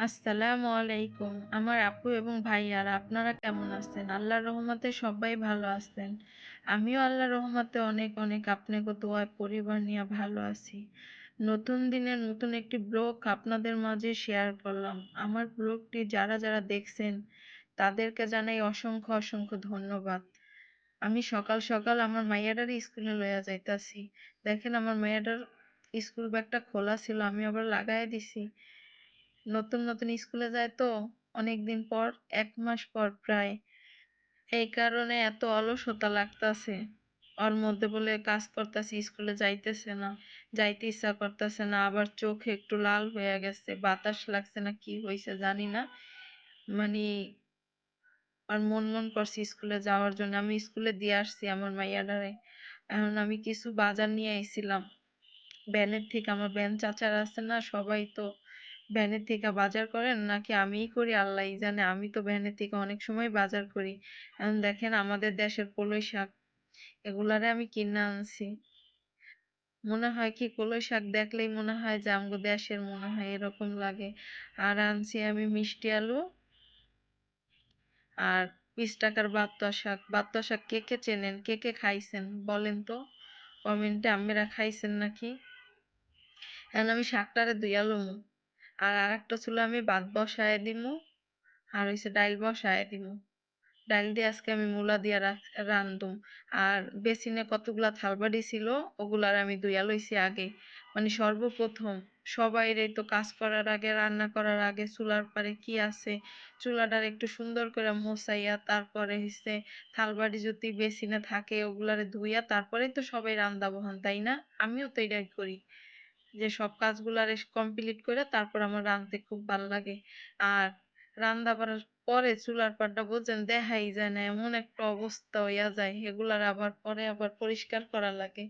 আসসালামু আলাইকুম। আমার আপু এবং ভাইয়ারা আপনারা কেমন আছেন? আল্লাহর রহমতে সবাই ভালো আছেন। আমিও আল্লাহর রহমতে অনেক, অনেক আপনাকে দোয়ায় পরিবার নিয়ে ভালো আছি। নতুন দিনের নতুন একটি ব্লগ আপনাদের মাঝে শেয়ার করলাম। আমার ব্লগটি যারা, যারা দেখছেন তাদেরকে জানাই অসংখ্য, অসংখ্য ধন্যবাদ। আমি সকাল, সকাল আমার মাইয়াডারে স্কুলে লইয়া যাইতাছি। দেখেন আমার মাইয়াডার স্কুল ব্যাগটা খোলা ছিল আমি আবার লাগাইয়া দিছি। নতুন নতুন স্কুলে যায় তো অনেকদিন পর, এক মাস পর প্রায়। এই কারণে এত অলসতা লাগতাছে। ওর মধ্যে বলে কাজ করতেছে, স্কুলে যাইতেছে না, যাইতে ইচ্ছা করতেছে না, আবার চোখে একটু লাল হয়ে গেছে, বাতাস লাগছে না, কি হয়েছে জানি না। মানে আর মন মন করছি স্কুলে যাওয়ার জন্য। আমি স্কুলে দিয়ে আসছি আমার মাইয়াডারে এখন আমি কিছু বাজার নিয়ে আইছিলাম। ব্যানের থেকে আমার ব্যান চাচারা আছে না, সবাই তো ভ্যানের থেকে বাজার করেন? নাকি আমিই করি? আল্লাহই জানে। আমি তো ভ্যানের থেকে অনেক সময় বাজার করি। এখন দেখেন আমাদের দেশের কলই শাক, এগুলারে আমি কিনে আনছি। মনে হয় কি, কলই শাক দেখলেই মনে হয় যে আমগো দেশের মনে হয় এরকম লাগে। আর আনছি আমি মিষ্টি আলু আর বিশ টাকার বাত্তা শাক। বাত্তা শাক কে কে চেনেন? কে কে খাইছেন? বলেন তো। কমেন্টে আমেরা খাইছেন নাকি? এখন আমি শাকটারে ধুইয়া লমু। আর আরেকটা ছিল আমি ভাত বসায় দিমু, আর হইছে ডাইল বসায় দিমু। ডাইল দিয়ে আজকে আমি মূলা দিয়া রান্ধুম আর বেসিনে কতগুলা থালবাড়ি ছিল, ওগুলার আমি ধুইয়া লইছি আগে। মানে সর্বপ্রথম সবাইরে তো কাজ করার আগে, রান্না করার আগে চুলার পারে কি আছে, চুলাটার একটু সুন্দর করে মোছাইয়া তারপরে হচ্ছে থালবাড়ি যদি বেসিনে থাকে, ওগুলারে ধুইয়া তারপরেই তো সবাই রান্দা বহান তাই না? আমিও তো এটাই করি। যে সব কাজগুলার কমপ্লিট করে তারপর আমার রাঁধতে খুব ভালো লাগে। আর রান্না বাড়ার পরে চুলার পাড়টা বুঝছেন দেখাই যায় না, এমন একটা অবস্থা হইয়া যায়। এগুলার আবার পরে আবার পরিষ্কার করা লাগে।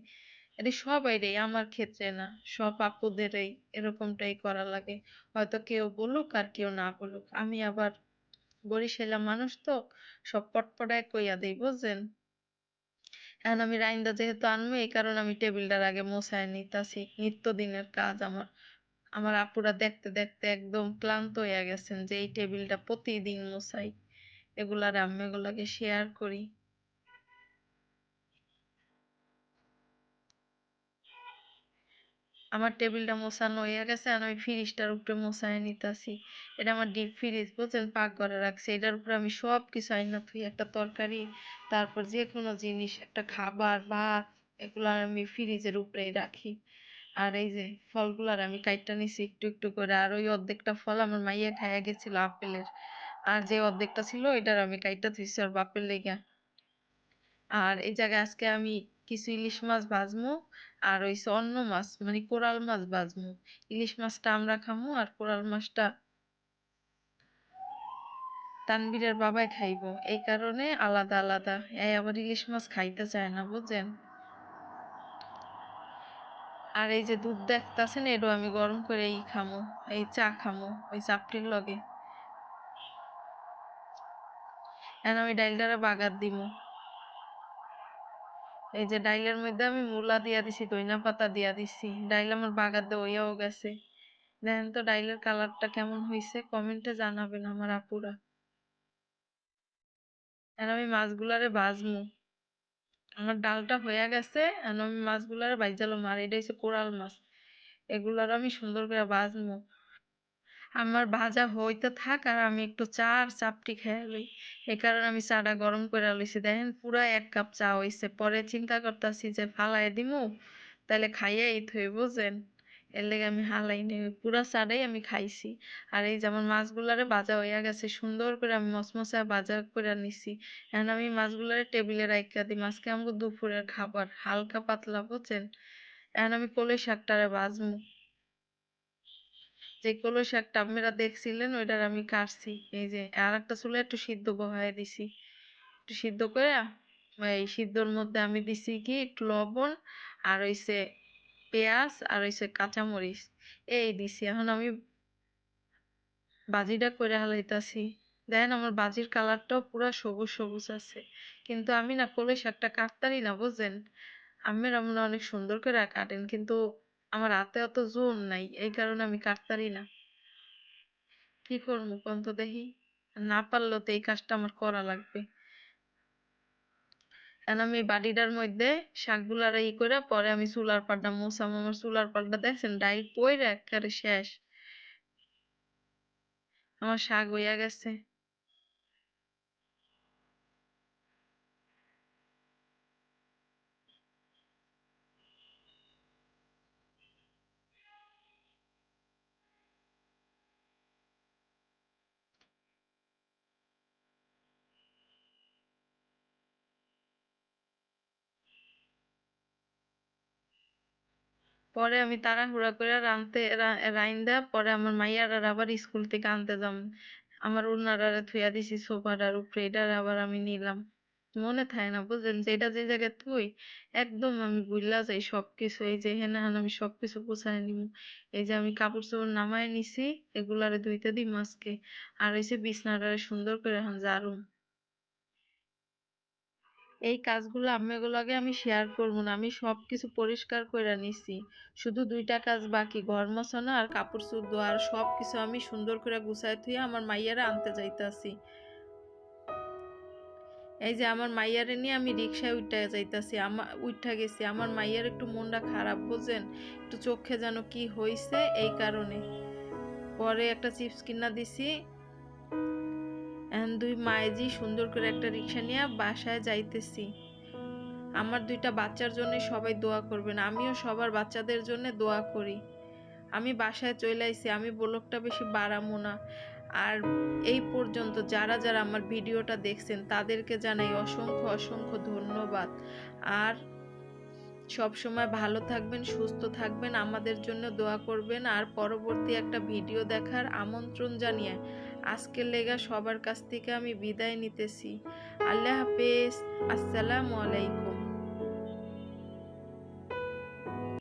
এটা সবাইরই, আমার ক্ষেত্রে না, সব আপুদেরই এরকমটাই করা লাগে। হয়তো কেউ বলুক আর কেউ না বলুক। আমি আবার বরিশালা মানুষ তো, সব পটপটায় কইয়া দেই, বুঝছেন? এখন আমি রাইন্দা যেহেতু আনব এই কারণে আমি টেবিলটার আগে মোছাই নিতাছি। নিত্য দিনের কাজ আমার। আমার আপুরা দেখতে দেখতে একদম ক্লান্ত হয়ে গেছেন যে, এই টেবিলটা প্রতিদিন মোছাই। এগুলার আমি এগুলাকে শেয়ার করি। আমার টেবিলটা মোছানো হয়ে গেছে আর আমি ফ্রিজটার উপরে মোছায় নিতেছি। এটা আমার ডিপ ফ্রিজ বুঝছেন? পাকঘরে রাখছে। এটার উপরে আমি সব কিছু আইনা থুই একটা তরকারি, তারপর যে কোনো জিনিস, একটা খাবার, ভাত, এগুলো আমি ফ্রিজের উপরেই রাখি। আর এই যে ফলগুলার আমি কাইটটা নিছি একটু একটু করে। আর ওই অর্ধেকটা ফল আমার মাইয়া খাইয়া গেছিল আপেলের। আর যে অর্ধেকটা ছিল, ওইটার আমি কাইটটা থুইছি আর বাপের লেগা। আর এই জায়গায় আজকে আমি কিছু ইলিশ মাছ ভাজমু, আর হইছে অন্য মাছ মানে কোরাল মাছ ভাজমু। ইলিশ মাছটা আমরা খামু আর কোরাল মাছটা তানবীরের বাবাই খাইবো। এই কারণে আলাদা আলাদা। এই আবার ইলিশ মাছ খাইতে চায় না, বুঝছেন? আর এই যে দুধ দেখতাছেন এটাও আমি গরম করে এই খামু, এই চা খামু, ওই চাপটির লগে। এখন আমি ডাইলটারে বাগার দিমু। এই যে ডাইলের মধ্যে আমি মূলা দিয়া দিছি, ধইনা পাতা দিয়া দিছি, ডাইল আমার দিয়ে হইয়াও গেছে। দেখেন তো ডাইলের কালারটা কেমন হয়েছে কমেন্টে জানাবেন আমার আপুরা। আর আমি মাছগুলারে ভাজমু। আমার ডালটা হয়ে গেছে, আর আমি মাছগুলারে ভাইজালাম আর এটা হচ্ছে কোরাল মাছ। এগুলার আমি সুন্দর করে ভাজমু। আমার ভাজা হইতে থাক আর আমি একটু চা আর চাপটি খেয়ে লই। এই কারণে আমি চাটা গরম করে লইছি। দেখেন, পুরা এক কাপ চা হইছে। পরে চিন্তা করতেছি যে ফালাই দিমু? তাহলে খাইয়াই থই বুঝেন এর লেগে আমি হালাই নেই। পুরা চাটাই আমি খাইছি। আর এই যেমন মাছগুলারে ভাজা হইয়া গেছে, সুন্দর করে আমি মশমশা ভাজা করে নিছি। এখন আমি মাছগুলারে টেবিলে রাইখা দিই। মাছকে আমাকে দুপুরের খাবার, হালকা পাতলা, বুঝছেন? এখন আমি কলই শাকটারে ভাজমু। যে কলই শাকটা আপনারা দেখছিলেন, ওইটার আমি কাটছি। এই যে আর একটা চুলে একটু সিদ্ধ বহাই দিছি। একটু সিদ্ধ করে এই সিদ্ধর মধ্যে আমি দিছি কি একটু লবণ আর হইছে পেঁয়াজ আর হইছে কাঁচামরিচ। এই দিছি। এখন আমি বাজিটা করে হালাইতাছি। দেখেন আমার বাজির কালারটাও পুরা সবুজ সবুজ আছে। কিন্তু আমি না কলই শাকটা কাটতারি না, বুঝছেন? আমের আমরা অনেক সুন্দর করে কাটেন, কিন্তু আমার হাতে অত জোর নাই, এই কারণে আমি কাটতারি না। কি করব কোন তো দেখি? না পারলেও তো এই কাজটা আমার করা লাগবে। আমি বাড়িটার মধ্যে শাকগুলার ই করে পরে আমি চুলার পাড়টা মুছাম আমার চুলার পাড়টা দেখছেন ডাইল পইরা একেবারে শেষ। আমার শাক হইয়া গেছে। পরে আমি তাড়াহুড়া করে রানতে রাইন্দা, পরে আমার মাইয়ারার আবার স্কুল থেকে আনতে যাম। আমার উনারারে থুইয়া দিছি সোফাটার উপরে, এটার আবার আমি নিলাম। মনে থাকে না, বুঝলেন? যেটা যে জায়গায় থুই, একদম আমি ভুইলা যাই সবকিছু। এই যে এখানে আমি সবকিছু গুছাই নিব। এই যে আমি কাপড় চোপড় নামায় নিছি, এগুলারে ধুইতে দিই আজকে। আর যে বিছনাটারে সুন্দর করে এখন ঝাড়ুম। এই কাজগুলো আম্মেগুলোকে আমি শেয়ার করব না, আমি সব কিছু পরিষ্কার করে নিছি। শুধু দুইটা কাজ বাকি, ঘর মোছানো আর কাপড় ধোয়া, আর সবকিছু আমি সুন্দর করে গুছাই থুয়ে আমার মাইয়ারা আনতে যাইতাছি। এই যে আমার মাইয়ারে নিয়ে আমি রিক্সায় উঠা যাইতাছি আমার উঠা গেছি। আমার মাইয়ার একটু মনটা খারাপ বুঝেন একটু চোখে যেন কি হইছে, এই কারণে। পরে একটা চিপস কিনা দিছি দুই মায়েজি সুন্দর করে একটা রিক্সা নিয়ে বাসায় যাইতেছি। আমার দুইটা বাচ্চার জন্য সবাই দোয়া করবেন, আমিও সবার বাচ্চাদের জন্য দোয়া করি। আমি বাসায় চলে আইছি, আমি ব্লগটা বেশি বাড়াবো না। আর এই পর্যন্ত যারা যারা আমার ভিডিওটা দেখছেন, তাদেরকে জানাই অসংখ্য অসংখ্য ধন্যবাদ। আর সব সময় ভালো থাকবেন, সুস্থ থাকবেন, আমাদের জন্য দোয়া করবেন। আর পরবর্তী একটা ভিডিও দেখার আমন্ত্রণ জানিয়ে আজকের লেগা সবার কাছ থেকে আমি বিদায় নিতেছি। আল্লাহ হাফেজ। আসসালামু আলাইকুম।